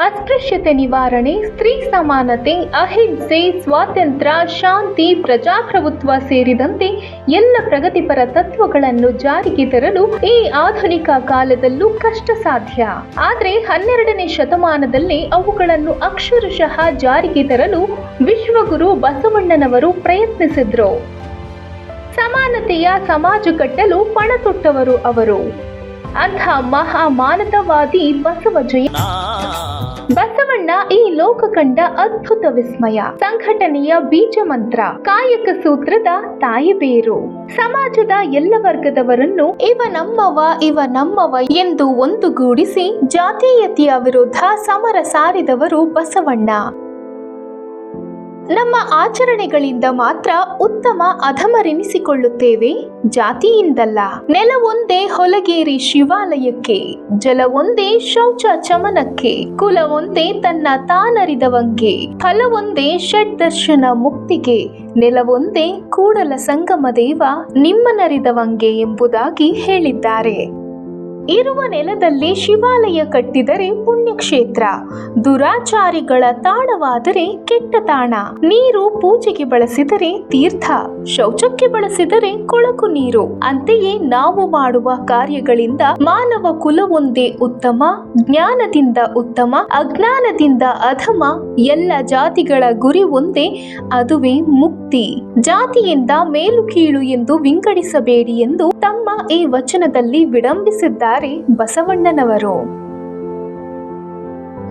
ಅಸ್ಪೃಶ್ಯತೆ ನಿವಾರಣೆ, ಸ್ತ್ರೀ ಸಮಾನತೆ, ಅಹಿಂಸೆ, ಸ್ವಾತಂತ್ರ್ಯ, ಶಾಂತಿ, ಪ್ರಜಾಪ್ರಭುತ್ವ ಸೇರಿದಂತೆ ಎಲ್ಲ ಪ್ರಗತಿಪರ ತತ್ವಗಳನ್ನು ಜಾರಿಗೆ ತರಲು ಈ ಆಧುನಿಕ ಕಾಲದಲ್ಲೂ ಕಷ್ಟ ಸಾಧ್ಯ ಆದರೆ ಹನ್ನೆರಡನೇ ಶತಮಾನದಲ್ಲಿ ಅವುಗಳನ್ನು ಅಕ್ಷರಶಃ ಜಾರಿಗೆ ತರಲು ವಿಶ್ವಗುರು ಬಸವಣ್ಣನವರು ಪ್ರಯತ್ನಿಸಿದ್ರು. ಸಮಾನತೆಯ ಸಮಾಜ ಕಟ್ಟಲು ಪಣ ತೊಟ್ಟವರು ಅವರು. ಅಂಥ ಮಹಾ ಮಾನವವಾದಿ ಬಸವ ಜಯ. ಬಸವಣ್ಣ ಈ ಲೋಕ ಕಂಡ ಅದ್ಭುತ ವಿಸ್ಮಯ. ಸಂಘಟನೆಯ ಬೀಜ ಮಂತ್ರ. ಕಾಯಕ ಸೂತ್ರದ ತಾಯಿ ಬೇರು. ಸಮಾಜದ ಎಲ್ಲ ವರ್ಗದವರನ್ನು ಇವ ನಮ್ಮವ ಇವ ನಮ್ಮವ ಎಂದು ಒಂದುಗೂಡಿಸಿ ಜಾತೀಯತೆಯ ವಿರುದ್ಧ ಸಮರ ಸಾರಿದವರು ಬಸವಣ್ಣ. ನಮ್ಮ ಆಚರಣೆಗಳಿಂದ ಮಾತ್ರ ಉತ್ತಮ ಅಧಮರೆನಿಸಿಕೊಳ್ಳುತ್ತೇವೆ? ಜಾತಿಯಿಂದಲ್ಲ. ನೆಲವೊಂದೇ ಹೊಲಗೇರಿ ಶಿವಾಲಯಕ್ಕೆ ಜಲವೊಂದೇ ಶೌಚ ಚಮನಕ್ಕೆ ಕುಲವೊಂದೇ ತನ್ನ ತಾನರಿದವಂಗೆ ಫಲವೊಂದೇ ಷಡ್ದರ್ಶನ ಮುಕ್ತಿಗೆ ನೆಲವೊಂದೇ ಕೂಡಲ ಸಂಗಮ ದೇವ ನಿಮ್ಮನರಿದವಂಗೆ ಎಂಬುದಾಗಿ ಹೇಳಿದ್ದಾರೆ. ಇರುವ ನೆಲದಲ್ಲಿ ಶಿವಾಲಯ ಕಟ್ಟಿದರೆ ಪುಣ್ಯಕ್ಷೇತ್ರ. ದುರಾಚಾರಿಗಳ ತಾಣವಾದರೆ ಕೆಟ್ಟ ತಾಣ. ನೀರು ಪೂಜೆಗೆ ಬಳಸಿದರೆ ತೀರ್ಥ. ಶೌಚಕ್ಕೆ ಬಳಸಿದರೆ ಕೊಳಕು ನೀರು. ಅಂತೆಯೇ ನಾವು ಮಾಡುವ ಕಾರ್ಯಗಳಿಂದ ಮಾನವ ಕುಲವೊಂದೇ ಉತ್ತಮ, ಜ್ಞಾನದಿಂದ ಉತ್ತಮ, ಅಜ್ಞಾನದಿಂದ ಅಧಮ, ಎಲ್ಲ ಜಾತಿಗಳ ಗುರಿ ಒಂದೇ, ಅದುವೇ ಮುಕ್ತಿ. ಜಾತಿಯಿಂದ ಮೇಲು ಕೀಳು ಎಂದು ವಿಂಗಡಿಸಬೇಡಿ ಎಂದು ತಮ್ಮ ಈ ವಚನದಲ್ಲಿ ವಿಡಂಬಿಸಿದ್ದಾರೆ ಬಸವಣ್ಣನವರು.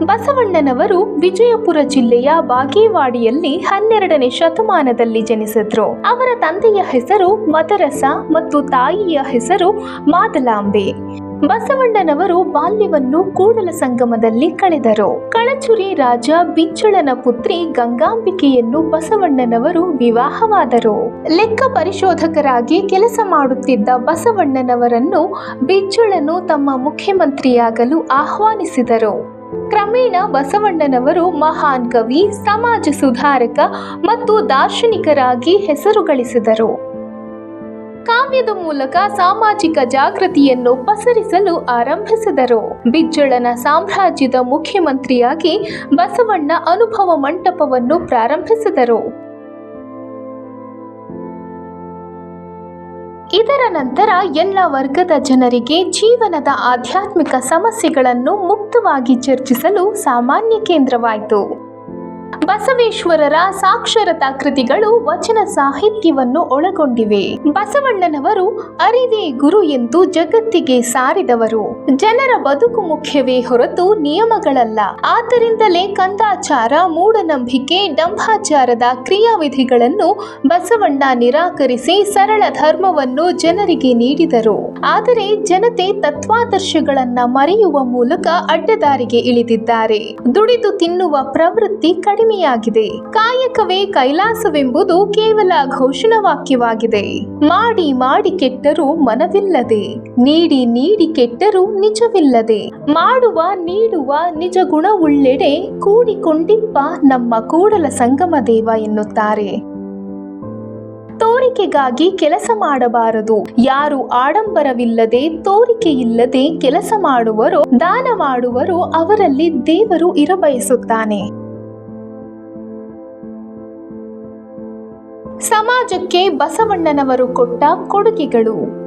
ಬಸವಣ್ಣನವರು ವಿಜಯಪುರ ಜಿಲ್ಲೆಯ ಬಾಗೇವಾಡಿಯಲ್ಲಿ ಹನ್ನೆರಡನೇ ಶತಮಾನದಲ್ಲಿ ಜನಿಸಿದ್ರು. ಅವರ ತಂದೆಯ ಹೆಸರು ಮದರಸ ಮತ್ತು ತಾಯಿಯ ಹೆಸರು ಮಾದಲಾಂಬೆ. ಬಸವಣ್ಣನವರು ಬಾಲ್ಯವನ್ನು ಕೂಡಲ ಸಂಗಮದಲ್ಲಿ ಕಳೆದರು. ಕಳಚುರಿ ರಾಜ ಬಿಚ್ಚಳನ ಪುತ್ರಿ ಗಂಗಾಂಬಿಕೆಯನ್ನು ಬಸವಣ್ಣನವರು ವಿವಾಹವಾದರು. ಲೆಕ್ಕ ಪರಿಶೋಧಕರಾಗಿ ಕೆಲಸ ಮಾಡುತ್ತಿದ್ದ ಬಸವಣ್ಣನವರನ್ನು ಬಿಚ್ಚಳನು ತಮ್ಮ ಮುಖ್ಯಮಂತ್ರಿಯಾಗಲು ಆಹ್ವಾನಿಸಿದರು. ಕ್ರಮೇಣ ಬಸವಣ್ಣನವರು ಮಹಾನ್ ಕವಿ, ಸಮಾಜ ಸುಧಾರಕ ಮತ್ತು ದಾರ್ಶನಿಕರಾಗಿ ಹೆಸರು ಗಳಿಸಿದರು ಕಾವ್ಯದ ಮೂಲಕ ಸಾಮಾಜಿಕ ಜಾಗೃತಿಯನ್ನು ಪಸರಿಸಲು ಆರಂಭಿಸಿದರು. ಬಿಜ್ಜಳನ ಸಾಮ್ರಾಜ್ಯದ ಮುಖ್ಯಮಂತ್ರಿಯಾಗಿ ಬಸವಣ್ಣ ಅನುಭವ ಮಂಟಪವನ್ನು ಪ್ರಾರಂಭಿಸಿದರು. ಇದರ ನಂತರ ಎಲ್ಲ ವರ್ಗದ ಜನರಿಗೆ ಜೀವನದ ಆಧ್ಯಾತ್ಮಿಕ ಸಮಸ್ಯೆಗಳನ್ನು ಮುಕ್ತವಾಗಿ ಚರ್ಚಿಸಲು ಸಾಮಾನ್ಯ ಕೇಂದ್ರವಾಯಿತು. ಬಸವೇಶ್ವರರ ಸಾಕ್ಷರತಾ ಕೃತಿಗಳು ವಚನ ಸಾಹಿತ್ಯವನ್ನು ಒಳಗೊಂಡಿವೆ. ಬಸವಣ್ಣನವರು ಅರಿವೇ ಗುರು ಎಂದು ಜಗತ್ತಿಗೆ ಸಾರಿದವರು. ಜನರ ಬದುಕು ಮುಖ್ಯವೇ ಹೊರತು ನಿಯಮಗಳಲ್ಲ. ಆದ್ದರಿಂದಲೇ ಕಂದಾಚಾರ, ಮೂಢನಂಬಿಕೆ ಡಂಭಾಚಾರದ ಕ್ರಿಯಾವಿಧಿಗಳನ್ನು ಬಸವಣ್ಣ ನಿರಾಕರಿಸಿ ಸರಳ ಧರ್ಮವನ್ನು ಜನರಿಗೆ ನೀಡಿದರು. ಆದರೆ ಜನತೆ ತತ್ವಾದರ್ಶಗಳನ್ನ ಮರೆಯುವ ಮೂಲಕ ಅಡ್ಡದಾರಿಗೆ ಇಳಿದಿದ್ದಾರೆ. ದುಡಿದು ತಿನ್ನುವ ಪ್ರವೃತ್ತಿ ಕಡಿಮೆಯಾಗಿದೆ. ಕಾಯಕವೇ ಕೈಲಾಸವೆಂಬುದು ಕೇವಲ ಘೋಷಣವಾಕ್ಯವಾಗಿದೆ. ಮಾಡಿ ಮಾಡಿ ಕೆಟ್ಟರೂ ಮನವಿಲ್ಲದೆ, ನೀಡಿ ನೀಡಿ ಕೆಟ್ಟರೂ ನಿಜವಿಲ್ಲದೆ, ಮಾಡುವ ನೀಡುವ ನಿಜ ಗುಣವುಳ್ಳೆಡೆ ಕೂಡಿಕೊಂಡಿಪ್ಪ ನಮ್ಮ ಕೂಡಲ ಸಂಗಮ ದೇವ ಎನ್ನುತ್ತಾರೆ. ತೋರಿಕೆಗಾಗಿ ಕೆಲಸ ಮಾಡಬಾರದು. ಯಾರು ಆಡಂಬರವಿಲ್ಲದೆ ತೋರಿಕೆ ಇಲ್ಲದೆ ಕೆಲಸ ಮಾಡುವರೋ, ದಾನ ಮಾಡುವರೋ ಅವರಲ್ಲಿ ದೇವರು ಇರಬಯಸುತ್ತಾನೆ. ಸಮಾಜಕ್ಕೆ ಬಸವಣ್ಣನವರು ಕೊಟ್ಟ ಕೊಡುಗೆಗಳು.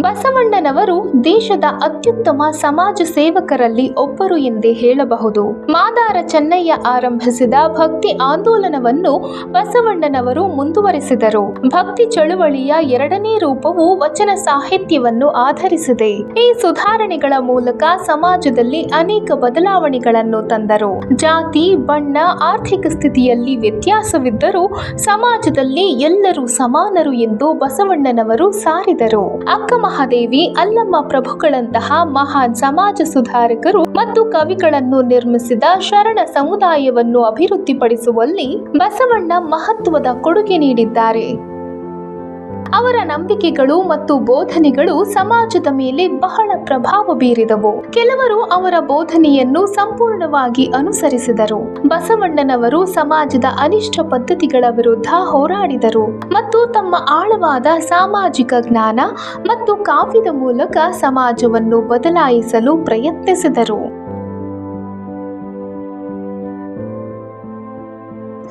ಬಸವಣ್ಣನವರು ದೇಶದ ಅತ್ಯುತ್ತಮ ಸಮಾಜ ಸೇವಕರಲ್ಲಿ ಒಬ್ಬರು ಎಂದೇ ಹೇಳಬಹುದು. ಮಾದಾರ ಚೆನ್ನಯ್ಯ ಆರಂಭಿಸಿದ ಭಕ್ತಿ ಆಂದೋಲನವನ್ನು ಬಸವಣ್ಣನವರು ಮುಂದುವರೆಸಿದರು. ಭಕ್ತಿ ಚಳುವಳಿಯ ಎರಡನೇ ರೂಪವು ವಚನ ಸಾಹಿತ್ಯವನ್ನು ಆಧರಿಸಿದೆ. ಈ ಸುಧಾರಣೆಗಳ ಮೂಲಕ ಸಮಾಜದಲ್ಲಿ ಅನೇಕ ಬದಲಾವಣೆಗಳನ್ನು ತಂದರು. ಜಾತಿ, ಬಣ್ಣ, ಆರ್ಥಿಕ ಸ್ಥಿತಿಯಲ್ಲಿ ವ್ಯತ್ಯಾಸವಿದ್ದರೂ ಸಮಾಜದಲ್ಲಿ ಎಲ್ಲರೂ ಸಮಾನರು ಎಂದು ಬಸವಣ್ಣನವರು ಸಾರಿದರು. ಅಕ್ಕ ಮಹಾದೇವಿ ಅಲ್ಲಮ್ಮ ಪ್ರಭುಗಳಂತಹ ಮಹಾನ್ ಸಮಾಜ ಸುಧಾರಕರು ಮತ್ತು ಕವಿಗಳನ್ನು ನಿರ್ಮಿಸಿದ ಶರಣ ಸಮುದಾಯವನ್ನು ಅಭಿವೃದ್ಧಿಪಡಿಸುವಲ್ಲಿ ಬಸವಣ್ಣ ಮಹತ್ವದ ಕೊಡುಗೆ ನೀಡಿದ್ದಾರೆ. ಅವರ ನಂಬಿಕೆಗಳು ಮತ್ತು ಬೋಧನೆಗಳು ಸಮಾಜದ ಮೇಲೆ ಬಹಳ ಪ್ರಭಾವ ಬೀರಿದವು. ಕೆಲವರು ಅವರ ಬೋಧನೆಯನ್ನು ಸಂಪೂರ್ಣವಾಗಿ ಅನುಸರಿಸಿದರು. ಬಸವಣ್ಣನವರು ಸಮಾಜದ ಅನಿಷ್ಟ ಪದ್ಧತಿಗಳ ವಿರುದ್ಧ ಹೋರಾಡಿದರು ಮತ್ತು ತಮ್ಮ ಆಳವಾದ ಸಾಮಾಜಿಕ ಜ್ಞಾನ ಮತ್ತು ಕಾವ್ಯದ ಮೂಲಕ ಸಮಾಜವನ್ನು ಬದಲಾಯಿಸಲು ಪ್ರಯತ್ನಿಸಿದರು.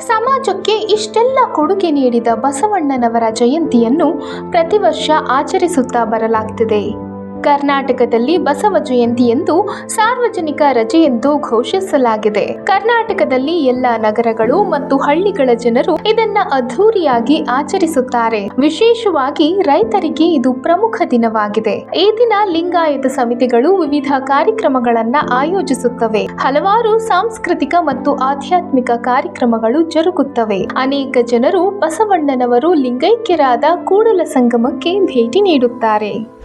ಸಮಾಜಕ್ಕೆ ಇಷ್ಟೆಲ್ಲ ಕೊಡುಗೆ ನೀಡಿದ ಬಸವಣ್ಣನವರ ಜಯಂತಿಯನ್ನು ಪ್ರತಿ ವರ್ಷ ಆಚರಿಸುತ್ತಾ ಬರಲಾಗ್ತಿದೆ. ಕರ್ನಾಟಕದಲ್ಲಿ ಬಸವ ಜಯಂತಿ ಎಂದು ಸಾರ್ವಜನಿಕ ರಜೆ ಎಂದು ಘೋಷಿಸಲಾಗಿದೆ. ಕರ್ನಾಟಕದಲ್ಲಿ ಎಲ್ಲ ನಗರಗಳು ಮತ್ತು ಹಳ್ಳಿಗಳ ಜನರು ಇದನ್ನ ಅದ್ಧೂರಿಯಾಗಿ ಆಚರಿಸುತ್ತಾರೆ. ವಿಶೇಷವಾಗಿ ರೈತರಿಗೆ ಇದು ಪ್ರಮುಖ ದಿನವಾಗಿದೆ. ಈ ದಿನ ಲಿಂಗಾಯತ ಸಮಿತಿಗಳು ವಿವಿಧ ಕಾರ್ಯಕ್ರಮಗಳನ್ನ ಆಯೋಜಿಸುತ್ತವೆ. ಹಲವಾರು ಸಾಂಸ್ಕೃತಿಕ ಮತ್ತು ಆಧ್ಯಾತ್ಮಿಕ ಕಾರ್ಯಕ್ರಮಗಳು ಜರುಗುತ್ತವೆ. ಅನೇಕ ಜನರು ಬಸವಣ್ಣನವರು ಲಿಂಗೈಕ್ಯರಾದ ಕೂಡಲ ಸಂಗಮಕ್ಕೆ ಭೇಟಿ ನೀಡುತ್ತಾರೆ.